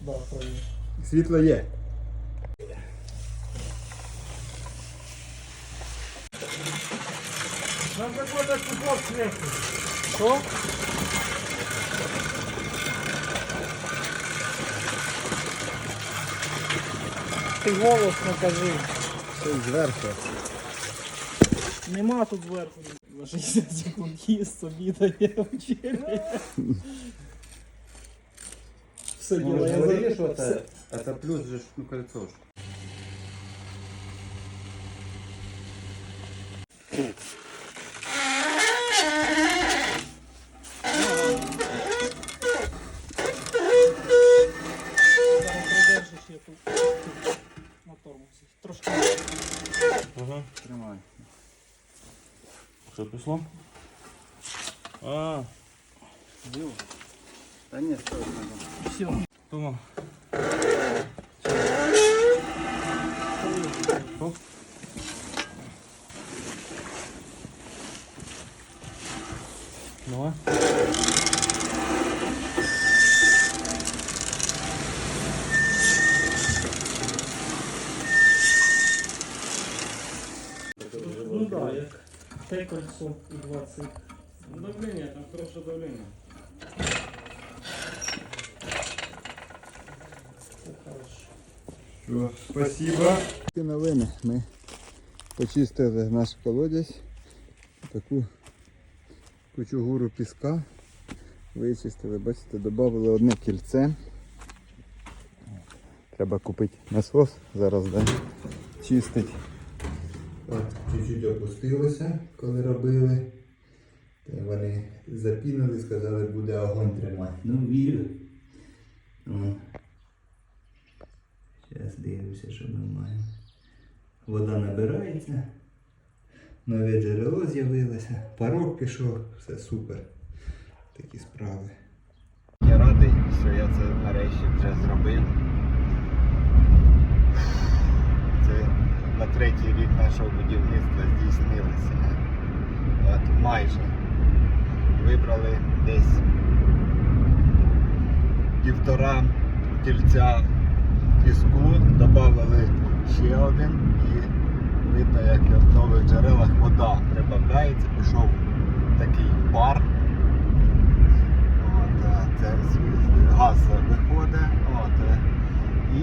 Да, правильно. Світло є. Нам какой-то цветок сверху. Что? Ти голос накажи. Щось зверху. Нема тут зверху. За 60 секунд їсть собі дає вечеря. Все Ну, діло, я говорили, за- що все- це, це плюс же ж, ну, кольцо ж. Зараз придержиш, я тут на тормозі. Трошки. Ага. Тримай. Що пішло? А, Та ні, стой, Все. Тома. Оп. Давай. Ну да, як те кольцо і 20. Давление, там хорошее давление. Все, спасибо. Такі новини. Ми почистили наш колодязь. Таку кучугуру піска. Вичистили, бачите, додали одне кільце. Треба купити насос, зараз да, чистить. Чуть-чуть опустилося, коли робили. Вони запінили, сказали, буде огонь тримати. Ну, вірю. Зараз дивлюся, що ми маємо. Вода набирається. Нове джерело з'явилося. Парок пішов, все супер. Такі справи. Я радий, що я це нарешті вже зробив. Це на третій рік нашого будівництва здійснилося. От майже. Вибрали десь півтора кільця піску, додали ще один і видно, як в нових джерелах вода прибавляється, пішов такий пар. От, е, це газ виходить. От, е, і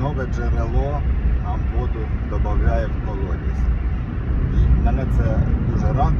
нове джерело нам воду додає в колодязь. І мене це дуже радує.